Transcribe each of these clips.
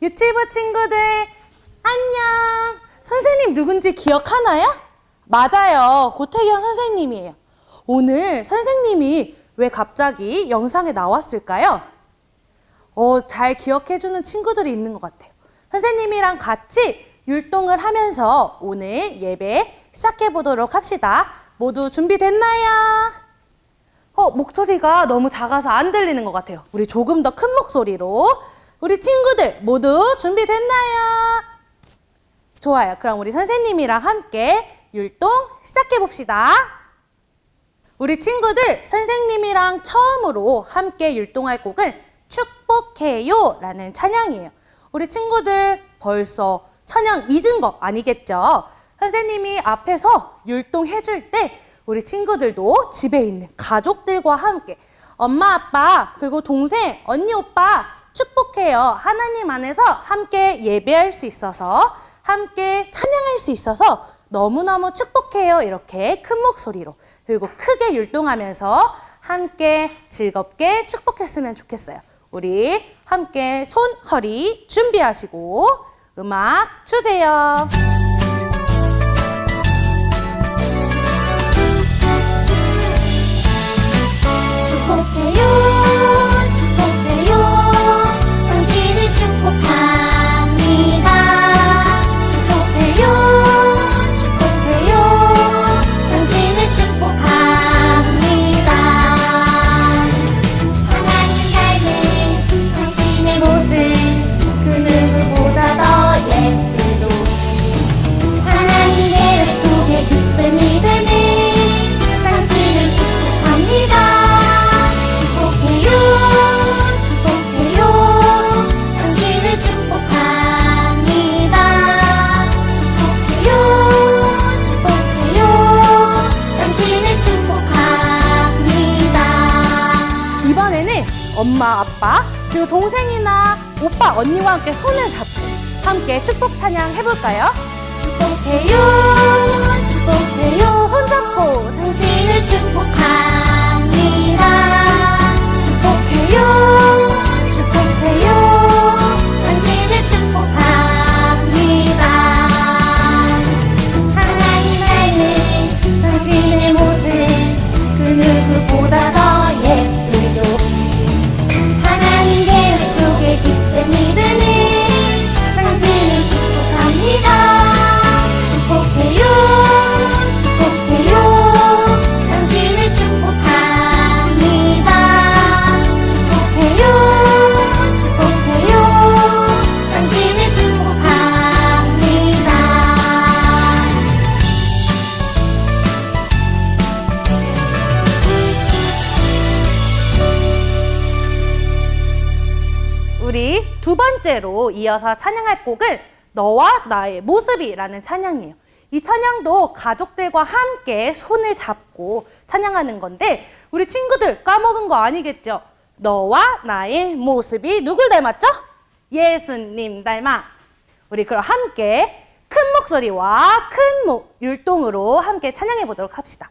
유치부 친구들, 안녕. 선생님 누군지 기억하나요? 맞아요. 고태경 선생님이에요. 오늘 선생님이 왜 갑자기 영상에 나왔을까요? 어, 잘 기억해주는 친구들이 있는 것 같아요. 선생님이랑 같이 율동을 하면서 오늘 예배 시작해 보도록 합시다. 모두 준비됐나요? 어, 목소리가 너무 작아서 안 들리는 것 같아요. 우리 조금 더 큰 목소리로. 우리 친구들 모두 준비됐나요? 좋아요. 그럼 우리 선생님이랑 함께 율동 시작해 봅시다. 우리 친구들 선생님이랑 처음으로 함께 율동할 곡은 축복해요 라는 찬양이에요. 우리 친구들 벌써 찬양 잊은 거 아니겠죠? 선생님이 앞에서 율동해 줄 때 우리 친구들도 집에 있는 가족들과 함께 엄마, 아빠, 그리고 동생, 언니, 오빠 축복해요. 하나님 안에서 함께 예배할 수 있어서 함께 찬양할 수 있어서 너무너무 축복해요. 이렇게 큰 목소리로 그리고 크게 율동하면서 함께 즐겁게 축복했으면 좋겠어요. 우리 함께 손, 허리 준비하시고 음악 주세요. 엄마, 아빠, 그리고 동생이나 오빠, 언니와 함께 손을 잡고 함께 축복 찬양 해볼까요? 축복해요, 축복해요, 손잡고 당신을 축복합 이어서 찬양할 곡은 너와 나의 모습이라는 찬양이에요. 이 찬양도 가족들과 함께 손을 잡고 찬양하는 건데 우리 친구들 까먹은 거 아니겠죠? 너와 나의 모습이 누굴 닮았죠? 예수님 닮아. 우리 그럼 함께 큰 목소리와 큰 목, 율동으로 함께 찬양해 보도록 합시다.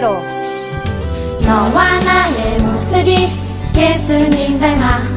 너와 나의 모습이 예수님 닮아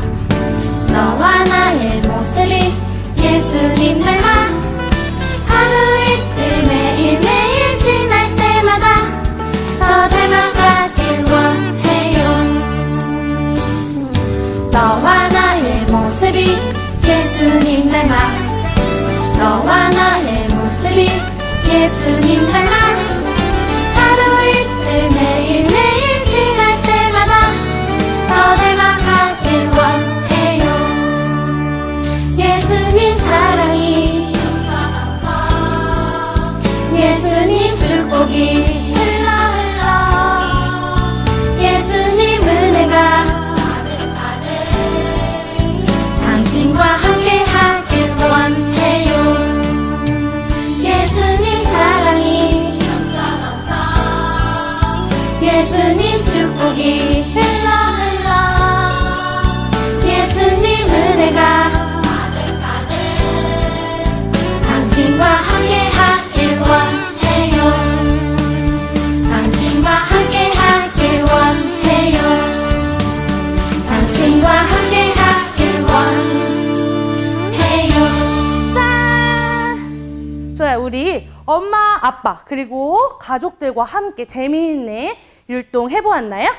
아빠, 그리고 가족들과 함께 재미있는 율동 해보았나요?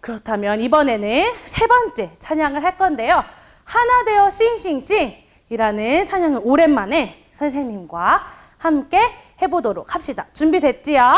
그렇다면 이번에는 세 번째 찬양을 할 건데요. 하나 되어 싱싱싱이라는 찬양을 오랜만에 선생님과 함께 해보도록 합시다. 준비됐지요?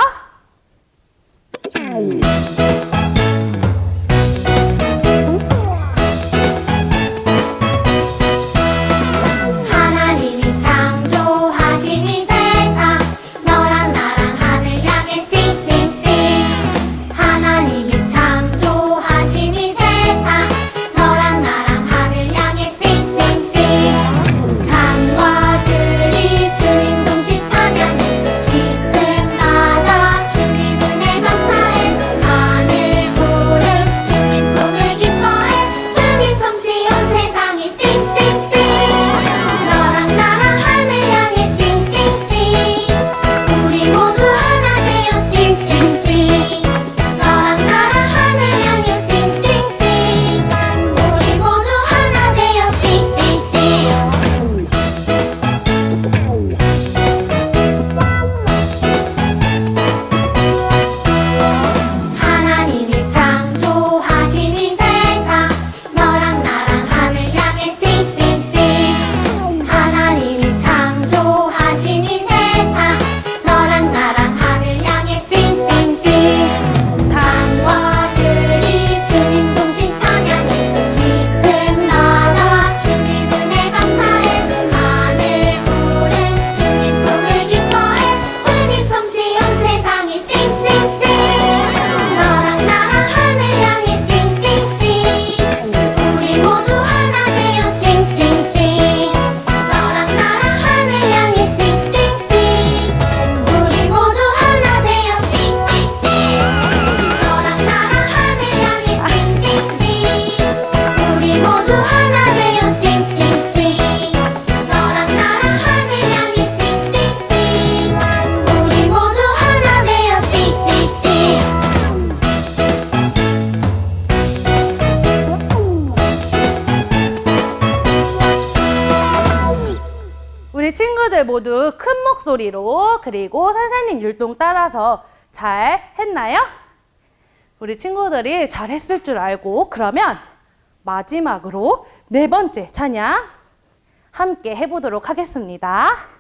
모두 큰 목소리로 그리고 선생님 율동 따라서 잘 했나요? 우리 친구들이 잘했을 줄 알고 그러면 마지막으로 네 번째 찬양 함께 해보도록 하겠습니다.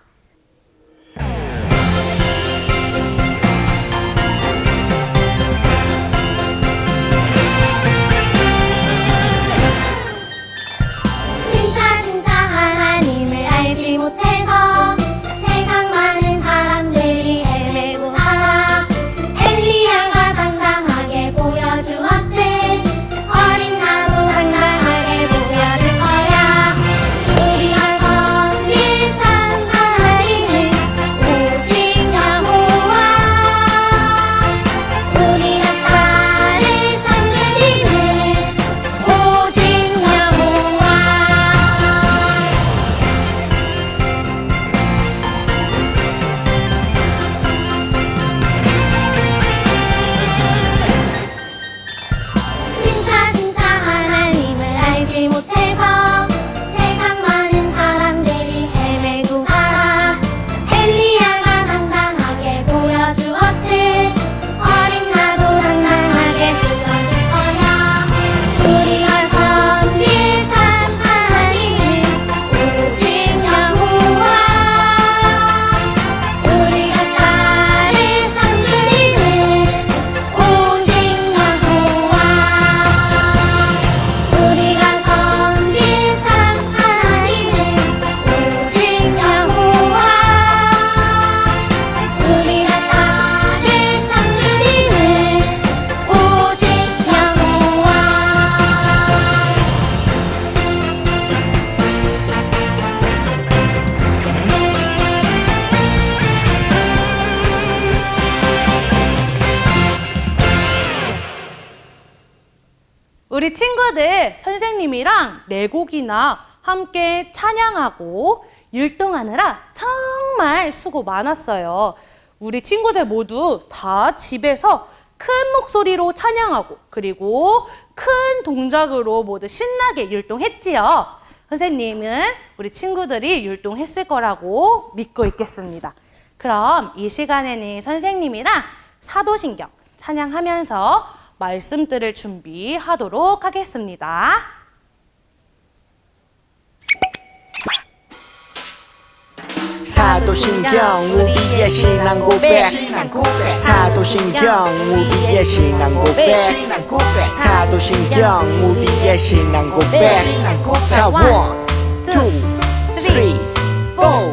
친구들 선생님이랑 네 곡이나 함께 찬양하고 율동하느라 정말 수고 많았어요. 우리 친구들 모두 다 집에서 큰 목소리로 찬양하고 그리고 큰 동작으로 모두 신나게 율동했지요. 선생님은 우리 친구들이 율동했을 거라고 믿고 있겠습니다. 그럼 이 시간에는 선생님이랑 사도신경 찬양하면서 말씀들을 준비하도록 하겠습니다. 사도신경 우리의 신앙 고백. 사도신경 우리의 신앙 고백. 사도신경 우리의 신앙 고백. 자, 1, 2, 3, 4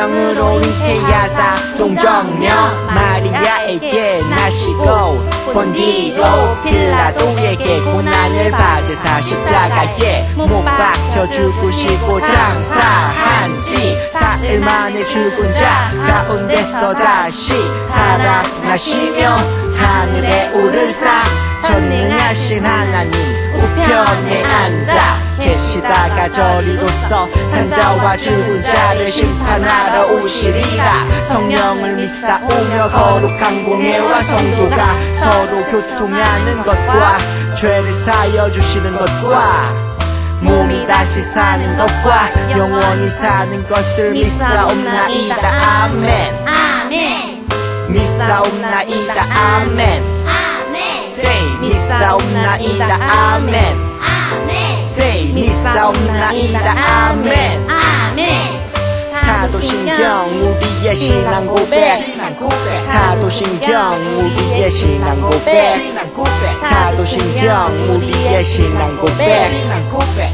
성령으로 잉태하사 동정녀 마리아에게 나시고 본디고 빌라도에게 고난을 받으사 십자가에 못 박혀 죽으시고 장사한 지 사흘 만에 죽은 자 가운데서 다시 살아나시며 하늘에 오르사 전능하신 하나님 우편에 앉아 계시다가 저리로서 산자와 죽은 자를 심판하러 오시리라. 성령을 믿사오며 거룩한 공예와 성도가 서로 교통하는 것과 죄를 사여 주시는 것과 몸이 다시 사는 것과 영원히 사는 것을 믿사옵나이다. 아멘. 아멘. 믿사옵나이다. 아멘. 아멘. Say 믿사옵나이다. 아멘 say 믿사옵나이다. 아멘. 아멘. 사도신경 우리의 신앙 고백. 사도신경 우리의 신앙 고백. 사도신경 우리의 신앙 고백.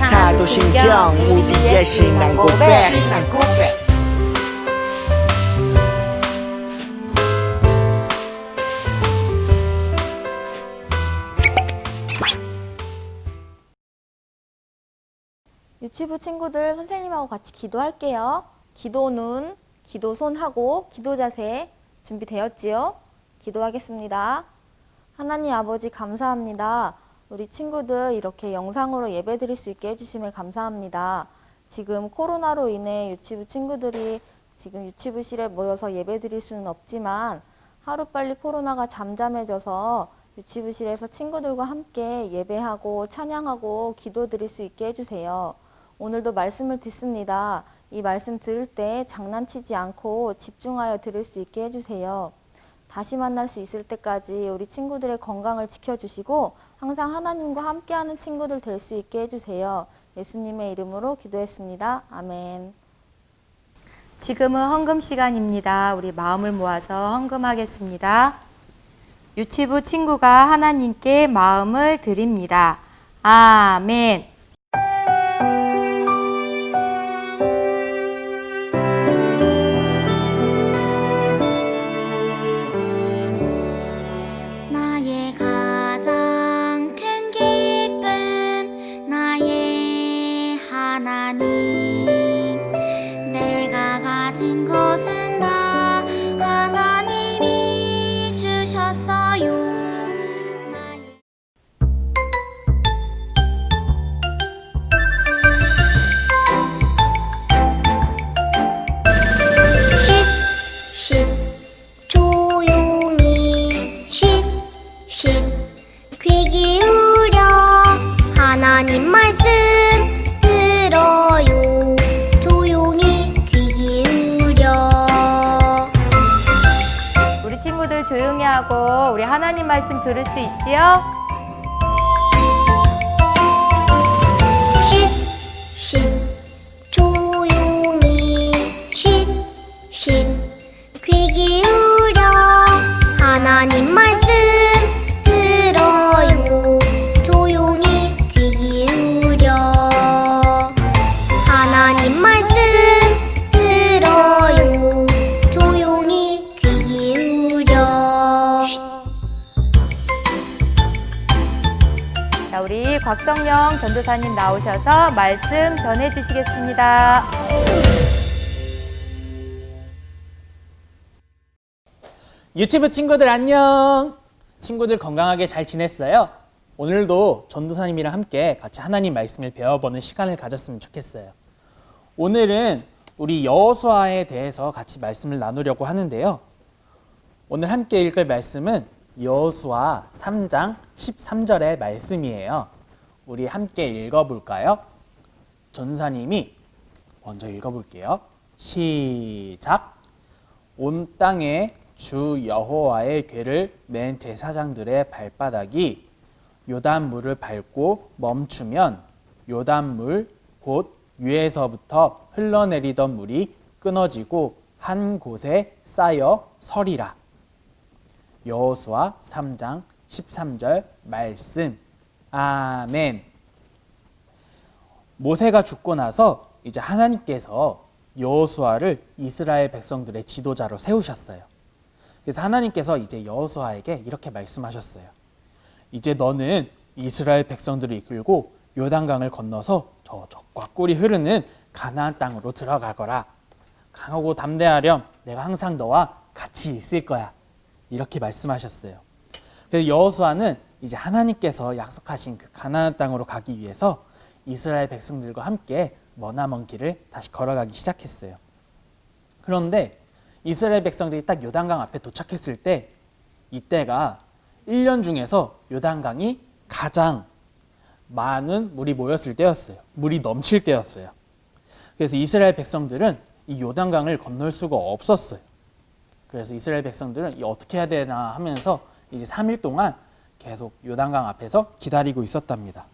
사도신경 우리의 신앙 고백 유치부 친구들 선생님하고 같이 기도할게요. 기도는 기도 손하고 기도 자세 준비되었지요? 기도하겠습니다. 하나님 아버지 감사합니다. 우리 친구들 이렇게 영상으로 예배 드릴 수 있게 해주심에 감사합니다. 지금 코로나로 인해 유치부 친구들이 지금 유치부실에 모여서 예배 드릴 수는 없지만 하루빨리 코로나가 잠잠해져서 유치부실에서 친구들과 함께 예배하고 찬양하고 기도 드릴 수 있게 해주세요. 오늘도 말씀을 듣습니다. 이 말씀 들을 때 장난치지 않고 집중하여 들을 수 있게 해주세요. 다시 만날 수 있을 때까지 우리 친구들의 건강을 지켜주시고 항상 하나님과 함께하는 친구들 될 수 있게 해주세요. 예수님의 이름으로 기도했습니다. 아멘. 지금은 헌금 시간입니다. 우리 마음을 모아서 헌금하겠습니다. 유치부 친구가 하나님께 마음을 드립니다. 아멘. 들을 수 있지요? 최경영 전도사님 나오셔서 말씀 전해 주시겠습니다. 유치부 친구들 안녕. 친구들 건강하게 잘 지냈어요? 오늘도 전도사님이랑 함께 같이 하나님 말씀을 배워보는 시간을 가졌으면 좋겠어요. 오늘은 우리 여호수아에 대해서 같이 말씀을 나누려고 하는데요. 오늘 함께 읽을 말씀은 여호수아 3장 13절의 말씀이에요. 우리 함께 읽어볼까요? 전사님이 먼저 읽어볼게요. 시작. 온 땅에 주 여호와의 궤를 맨 제사장들의 발바닥이 요단물을 밟고 멈추면 요단물 곧 위에서부터 흘러내리던 물이 끊어지고 한 곳에 쌓여 서리라. 여호수아 3장 13절 말씀. 아멘. 모세가 죽고 나서 이제 하나님께서 여호수아를 이스라엘 백성들의 지도자로 세우셨어요. 그래서 하나님께서 이제 여호수아에게 이렇게 말씀하셨어요. 이제 너는 이스라엘 백성들을 이끌고 요단강을 건너서 저저과 꿀이 흐르는 가나안 땅으로 들어가거라. 강하고 담대하렴. 내가 항상 너와 같이 있을 거야. 이렇게 말씀하셨어요. 그래서 여호수아는 이제 하나님께서 약속하신 그 가나안 땅으로 가기 위해서 이스라엘 백성들과 함께 머나먼 길을 다시 걸어가기 시작했어요. 그런데 이스라엘 백성들이 딱 요단강 앞에 도착했을 때 이때가 1년 중에서 요단강이 가장 많은 물이 모였을 때였어요. 물이 넘칠 때였어요. 그래서 이스라엘 백성들은 이 요단강을 건널 수가 없었어요. 그래서 이스라엘 백성들은 이 어떻게 해야 되나 하면서 이제 3일 동안 계속 요단강 앞에서 기다리고 있었답니다.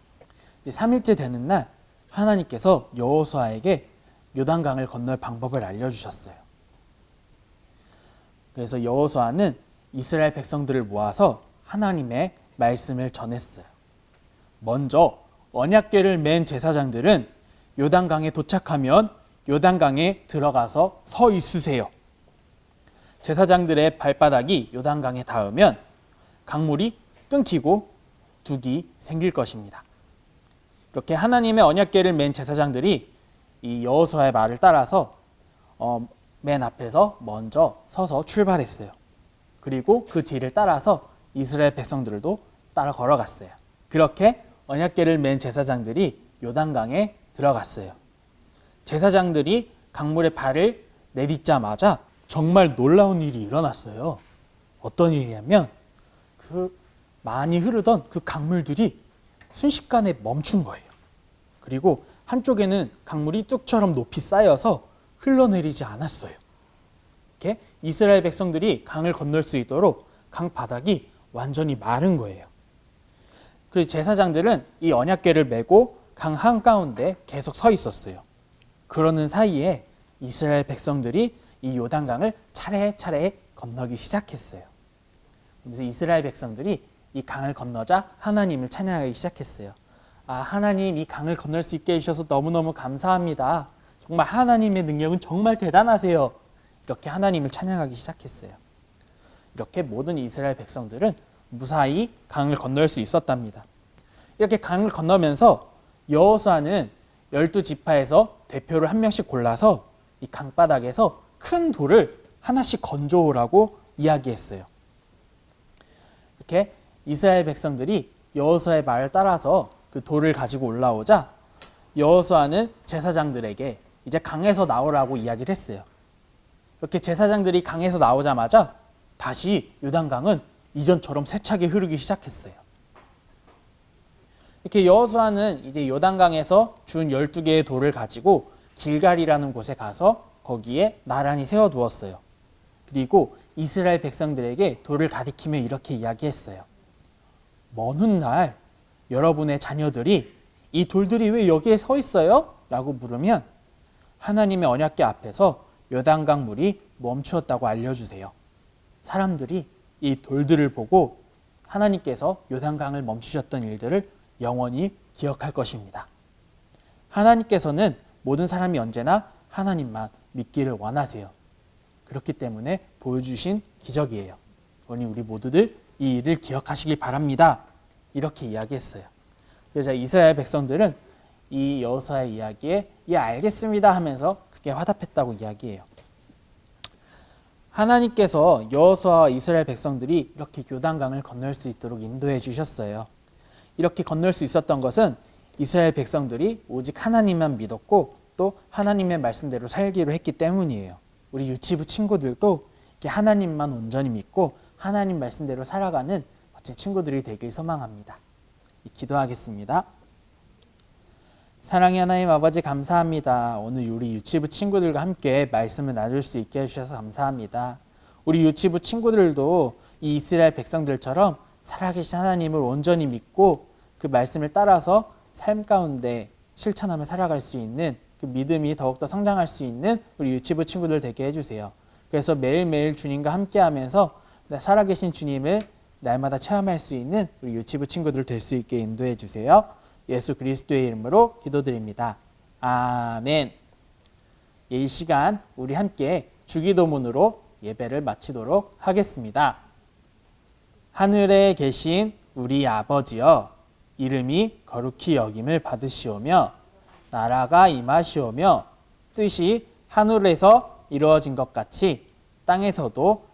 3일째 되는 날 하나님께서 여호수아에게 요단강을 건널 방법을 알려주셨어요. 그래서 여호수아는 이스라엘 백성들을 모아서 하나님의 말씀을 전했어요. 먼저 언약궤를 맨 제사장들은 요단강에 도착하면 요단강에 들어가서 서 있으세요. 제사장들의 발바닥이 요단강에 닿으면 강물이 끊기고 둑이 생길 것입니다. 이렇게 하나님의 언약궤를 맨 제사장들이 이 여호수아의 말을 따라서 어, 맨 앞에서 먼저 서서 출발했어요. 그리고 그 뒤를 따라서 이스라엘 백성들도 따라 걸어갔어요. 그렇게 언약궤를 맨 제사장들이 요단강에 들어갔어요. 제사장들이 강물에 발을 내딛자마자 정말 놀라운 일이 일어났어요. 어떤 일이냐면 그 많이 흐르던 그 강물들이 순식간에 멈춘 거예요. 그리고 한쪽에는 강물이 뚝처럼 높이 쌓여서 흘러내리지 않았어요. 이렇게 이스라엘 백성들이 강을 건널 수 있도록 강 바닥이 완전히 마른 거예요. 그래서 제사장들은 이 언약궤를 메고 강 한가운데 계속 서 있었어요. 그러는 사이에 이스라엘 백성들이 이 요단강을 차례차례 건너기 시작했어요. 그래서 이스라엘 백성들이 이 강을 건너자 하나님을 찬양하기 시작했어요. 아, 하나님 이 강을 건널 수 있게 해주셔서 너무너무 감사합니다. 정말 하나님의 능력은 정말 대단하세요. 이렇게 하나님을 찬양하기 시작했어요. 이렇게 모든 이스라엘 백성들은 무사히 강을 건널 수 있었답니다. 이렇게 강을 건너면서 여호수아는 열두 지파에서 대표를 한 명씩 골라서 이 강바닥에서 큰 돌을 하나씩 건져오라고 이야기했어요. 이렇게 이스라엘 백성들이 여호수아의 말을 따라서 그 돌을 가지고 올라오자 여호수아는 제사장들에게 이제 강에서 나오라고 이야기를 했어요. 이렇게 제사장들이 강에서 나오자마자 다시 요단강은 이전처럼 세차게 흐르기 시작했어요. 이렇게 여호수아는 이제 요단강에서 준 12개의 돌을 가지고 길갈이라는 곳에 가서 거기에 나란히 세워 두었어요. 그리고 이스라엘 백성들에게 돌을 가리키며 이렇게 이야기했어요. 먼 훗날 여러분의 자녀들이 이 돌들이 왜 여기에 서 있어요? 라고 물으면 하나님의 언약궤 앞에서 요단강 물이 멈추었다고 알려주세요. 사람들이 이 돌들을 보고 하나님께서 요단강을 멈추셨던 일들을 영원히 기억할 것입니다. 하나님께서는 모든 사람이 언제나 하나님만 믿기를 원하세요. 그렇기 때문에 보여주신 기적이에요. 그러니 우리 모두들 이 일을 기억하시길 바랍니다. 이렇게 이야기했어요. 그래서 이스라엘 백성들은 이 여호수아의 이야기에 예 알겠습니다 하면서 그게 화답했다고 이야기해요. 하나님께서 여호수아와 이스라엘 백성들이 이렇게 요단강을 건널 수 있도록 인도해 주셨어요. 이렇게 건널 수 있었던 것은 이스라엘 백성들이 오직 하나님만 믿었고 또 하나님의 말씀대로 살기로 했기 때문이에요. 우리 유치부 친구들도 하나님만 온전히 믿고 하나님 말씀대로 살아가는 멋진 친구들이 되길 소망합니다. 기도하겠습니다. 사랑의 하나님 아버지 감사합니다. 오늘 우리 유치부 친구들과 함께 말씀을 나눌 수 있게 해주셔서 감사합니다. 우리 유치부 친구들도 이 이스라엘 백성들처럼 살아계신 하나님을 온전히 믿고 그 말씀을 따라서 삶 가운데 실천하며 살아갈 수 있는 그 믿음이 더욱더 성장할 수 있는 우리 유치부 친구들 되게 해주세요. 그래서 매일매일 주님과 함께 하면서 살아계신 주님을 날마다 체험할 수 있는 우리 유치부 친구들 될 수 있게 인도해 주세요. 예수 그리스도의 이름으로 기도드립니다. 아멘. 예, 이 시간 우리 함께 주기도문으로 예배를 마치도록 하겠습니다. 하늘에 계신 우리 아버지여 이름이 거룩히 여김을 받으시오며 나라가 임하시오며 뜻이 하늘에서 이루어진 것 같이 땅에서도